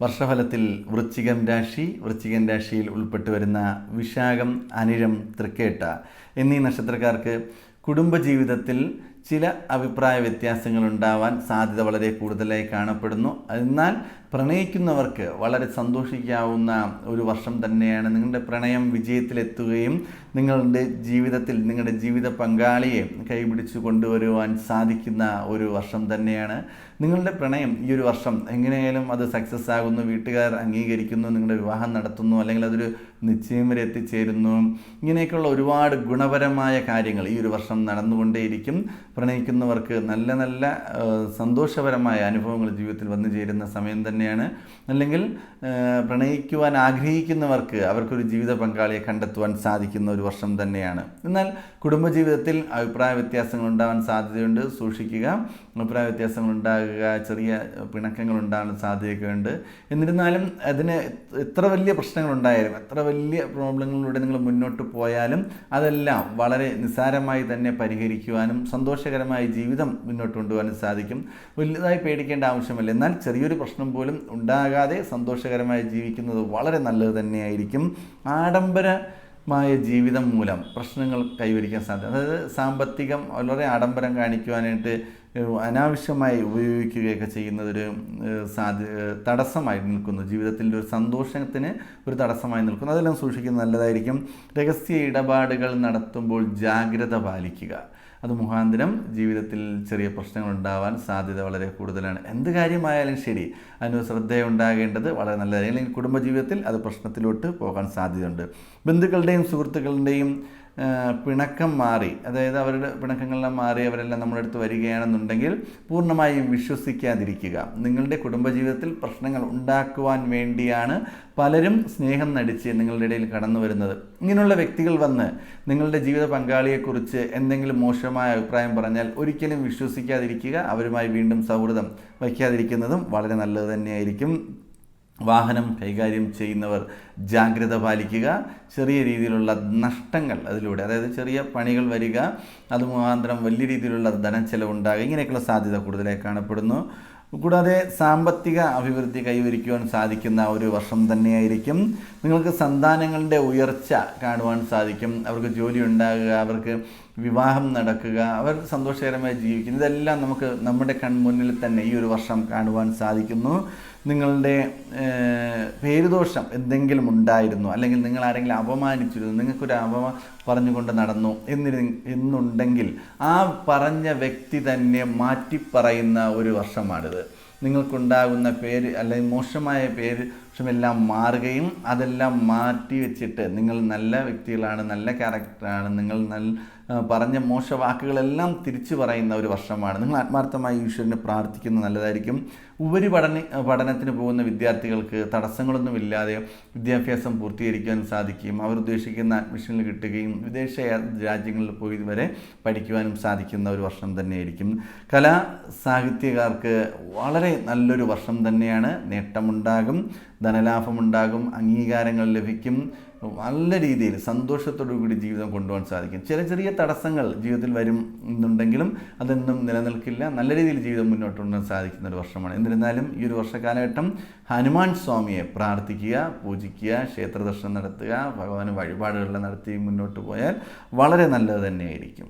വർഷഫലത്തിൽ വൃശ്ചികം രാശി വൃശ്ചികൻ രാശിയിൽ ഉൾപ്പെട്ടു വരുന്ന വിശാഖം അനിഴം തൃക്കേട്ട എന്നീ നക്ഷത്രക്കാർക്ക് കുടുംബജീവിതത്തിൽ ചില അഭിപ്രായ വ്യത്യാസങ്ങൾ ഉണ്ടാവാൻ സാധ്യത വളരെ കൂടുതലായി കാണപ്പെടുന്നു. എന്നാൽ പ്രണയിക്കുന്നവർക്ക് വളരെ സന്തോഷിക്കാവുന്ന ഒരു വർഷം തന്നെയാണ് നിങ്ങളുടെ പ്രണയം വിജയത്തിലെത്തുകയും നിങ്ങളുടെ ജീവിതത്തിൽ നിങ്ങളുടെ ജീവിത പങ്കാളിയെ കൈപിടിച്ചു കൊണ്ടുവരുവാൻ സാധിക്കുന്ന ഒരു വർഷം തന്നെയാണ്. നിങ്ങളുടെ പ്രണയം ഈ ഒരു വർഷം എങ്ങനെയായാലും അത് സക്സസ് ആകുന്നു. വീട്ടുകാർ അംഗീകരിക്കുന്നു. നിങ്ങളുടെ വിവാഹം നടത്തുന്നു. അല്ലെങ്കിൽ അതൊരു നിശ്ചയം വരെ എത്തിച്ചേരുന്നു. ഇങ്ങനെയൊക്കെയുള്ള ഒരുപാട് ഗുണപരമായ കാര്യങ്ങൾ ഈ ഒരു വർഷം നടന്നുകൊണ്ടേയിരിക്കും. പ്രണയിക്കുന്നവർക്ക് നല്ല നല്ല സന്തോഷപരമായ അനുഭവങ്ങൾ ജീവിതത്തിൽ വന്നു ചേരുന്ന സമയം തന്നെയാണ്. അല്ലെങ്കിൽ പ്രണയിക്കുവാൻ ആഗ്രഹിക്കുന്നവർക്ക് അവർക്കൊരു ജീവിത പങ്കാളിയെ കണ്ടെത്തുവാൻ സാധിക്കുന്ന ഒരു വർഷം തന്നെയാണ്. എന്നാൽ കുടുംബജീവിതത്തിൽ അഭിപ്രായ വ്യത്യാസങ്ങൾ ഉണ്ടാവാൻ സാധ്യതയുണ്ട്. സൂക്ഷിക്കുക. അഭിപ്രായ വ്യത്യാസങ്ങൾ ഉണ്ടാകുക ചെറിയ പിണക്കങ്ങൾ ഉണ്ടാകാൻ സാധ്യതയൊക്കെ ഉണ്ട്. എന്നിരുന്നാലും അതിന് എത്ര വലിയ പ്രശ്നങ്ങൾ ഉണ്ടായാലും എത്ര വലിയ പ്രോബ്ലങ്ങളിലൂടെ നിങ്ങൾ മുന്നോട്ട് പോയാലും അതെല്ലാം വളരെ നിസ്സാരമായി തന്നെ പരിഹരിക്കുവാനും സന്തോഷകരമായ ജീവിതം മുന്നോട്ട് കൊണ്ടുപോകാനും സാധിക്കും. വലുതായി പേടിക്കേണ്ട ആവശ്യമില്ല. എന്നാൽ ചെറിയൊരു പ്രശ്നം പോലും ഉണ്ടാകാതെ സന്തോഷകരമായി ജീവിക്കുന്നത് വളരെ നല്ലത് തന്നെയായിരിക്കും. ആഡംബര മായ ജീവിതം മൂലം പ്രശ്നങ്ങൾ കൈവരിക്കാൻ സാധ്യത. അതായത് സാമ്പത്തികം വളരെ ആഡംബരം കാണിക്കുവാനായിട്ട് അനാവശ്യമായി ഉപയോഗിക്കുകയൊക്കെ ചെയ്യുന്നതൊരു സാധ്യ തടസ്സമായി നിൽക്കുന്നു. ജീവിതത്തിന്റെ ഒരു സന്തോഷത്തിന് ഒരു തടസ്സമായി നിൽക്കുന്നു. അതെല്ലാം സൂക്ഷിക്കുന്നത് നല്ലതായിരിക്കും. രഹസ്യ ഇടപാടുകൾ നടത്തുമ്പോൾ ജാഗ്രത പാലിക്കുക. അത് മുഖാന്തരം ജീവിതത്തിൽ ചെറിയ പ്രശ്നങ്ങൾ ഉണ്ടാവാൻ സാധ്യത വളരെ കൂടുതലാണ്. എന്ത് കാര്യമായാലും ശരി അതിന് ശ്രദ്ധയുണ്ടാകേണ്ടത് വളരെ നല്ലതായിരിക്കും. അല്ലെങ്കിൽ കുടുംബജീവിതത്തിൽ അത് പ്രശ്നത്തിലോട്ട് പോകാൻ സാധ്യതയുണ്ട്. ബന്ധുക്കളുടെയും സുഹൃത്തുക്കളുടെയും പിണക്കം മാറി. അതായത് അവരുടെ പിണക്കങ്ങളെല്ലാം മാറി അവരെല്ലാം നമ്മുടെ അടുത്ത് വരികയാണെന്നുണ്ടെങ്കിൽ പൂർണമായും വിശ്വസിക്കാതിരിക്കുക. നിങ്ങളുടെ കുടുംബജീവിതത്തിൽ പ്രശ്നങ്ങൾ ഉണ്ടാക്കുവാൻ വേണ്ടിയാണ് പലരും സ്നേഹം നടിച്ച് നിങ്ങളുടെ ഇടയിൽ കടന്നു വരുന്നത്. ഇങ്ങനെയുള്ള വ്യക്തികൾ വന്ന് നിങ്ങളുടെ ജീവിത പങ്കാളിയെക്കുറിച്ച് എന്തെങ്കിലും മോശമായ അഭിപ്രായം പറഞ്ഞാൽ ഒരിക്കലും വിശ്വസിക്കാതിരിക്കുക. അവരുമായി വീണ്ടും സൗഹൃദം വയ്ക്കാതിരിക്കുന്നതും വളരെ നല്ലത് തന്നെയായിരിക്കും. വാഹനം കൈകാര്യം ചെയ്യുന്നവർ ജാഗ്രത പാലിക്കുക ചെറിയ രീതിയിലുള്ള നഷ്ടങ്ങൾ അതിലൂടെ അതായത് ചെറിയ പണികൾ വരിക അത് വലിയ രീതിയിലുള്ള ധനച്ചെലവുണ്ടാകുക ഇങ്ങനെയൊക്കെയുള്ള സാധ്യത കൂടുതലായി കാണപ്പെടുന്നു. കൂടാതെ സാമ്പത്തിക അഭിവൃദ്ധി കൈവരിക്കുവാൻ സാധിക്കുന്ന ഒരു വർഷം തന്നെയായിരിക്കും. നിങ്ങൾക്ക് സന്താനങ്ങളുടെ ഉയർച്ച കാണുവാൻ സാധിക്കും. അവർക്ക് ജോലി ഉണ്ടാകുക അവർക്ക് വിവാഹം നടക്കുക അവർ സന്തോഷകരമായി ജീവിക്കുന്നു. ഇതെല്ലാം നമുക്ക് നമ്മുടെ കൺമുന്നിൽ തന്നെ ഈ ഒരു വർഷം കാണുവാൻ സാധിക്കുന്നു. നിങ്ങളുടെ പേരുദോഷം എന്തെങ്കിലും ഉണ്ടായിരുന്നു? അല്ലെങ്കിൽ നിങ്ങൾ ആരെങ്കിലും അപമാനിച്ചിരുന്നു? നിങ്ങൾക്കൊരു അപമ പറഞ്ഞുകൊണ്ട് നടന്നു എന്നിരു എന്നുണ്ടെങ്കിൽ ആ പറഞ്ഞ വ്യക്തി തന്നെ മാറ്റിപ്പറയുന്ന ഒരു വർഷമാണിത്. നിങ്ങൾക്കുണ്ടാകുന്ന പേര് അല്ലെങ്കിൽ മോശമായ പേര് എല്ലാം മാറുകയും അതെല്ലാം മാറ്റി വെച്ചിട്ട് നിങ്ങൾ നല്ല വ്യക്തികളാണ് നല്ല ക്യാരക്ടറാണ് നിങ്ങൾ നല്ല പറഞ്ഞ മോശ വാക്കുകളെല്ലാം തിരിച്ചു പറയുന്ന ഒരു വർഷമാണ്. നിങ്ങൾ ആത്മാർത്ഥമായി ഈശ്വരനെ പ്രാർത്ഥിക്കുന്നത് നല്ലതായിരിക്കും. ഉപരിപഠന പഠനത്തിന് പോകുന്ന വിദ്യാർത്ഥികൾക്ക് തടസ്സങ്ങളൊന്നുമില്ലാതെ വിദ്യാഭ്യാസം പൂർത്തീകരിക്കാൻ സാധിക്കും. അവർ ഉദ്ദേശിക്കുന്ന അഡ്മിഷനിൽ കിട്ടുകയും വിദേശ രാജ്യങ്ങളിൽ പോയി വരെ പഠിക്കുവാനും സാധിക്കുന്ന ഒരു വർഷം തന്നെയായിരിക്കും. കലാ സാഹിത്യകാർക്ക് വളരെ നല്ലൊരു വർഷം തന്നെയാണ്. നേട്ടമുണ്ടാകും. ധനലാഭമുണ്ടാകും അംഗീകാരങ്ങൾ ലഭിക്കും. നല്ല രീതിയിൽ സന്തോഷത്തോടു കൂടി ജീവിതം കൊണ്ടുപോകാൻ സാധിക്കും. ചെറിയ ചെറിയ തടസ്സങ്ങൾ ജീവിതത്തിൽ വരും എന്നുണ്ടെങ്കിലും അതൊന്നും നിലനിൽക്കില്ല. നല്ല രീതിയിൽ ജീവിതം മുന്നോട്ട് കൊണ്ടുപോകാൻ സാധിക്കുന്ന ഒരു വർഷമാണ്. എന്നിരുന്നാലും ഈ ഒരു വർഷകാലഘട്ടം ഹനുമാൻ സ്വാമിയെ പ്രാർത്ഥിക്കുക പൂജിക്കുക ക്ഷേത്ര ദർശനം നടത്തുക ഭഗവാന് വഴിപാടുകളെല്ലാം നടത്തി മുന്നോട്ട് പോയാൽ വളരെ നല്ലത് തന്നെയായിരിക്കും.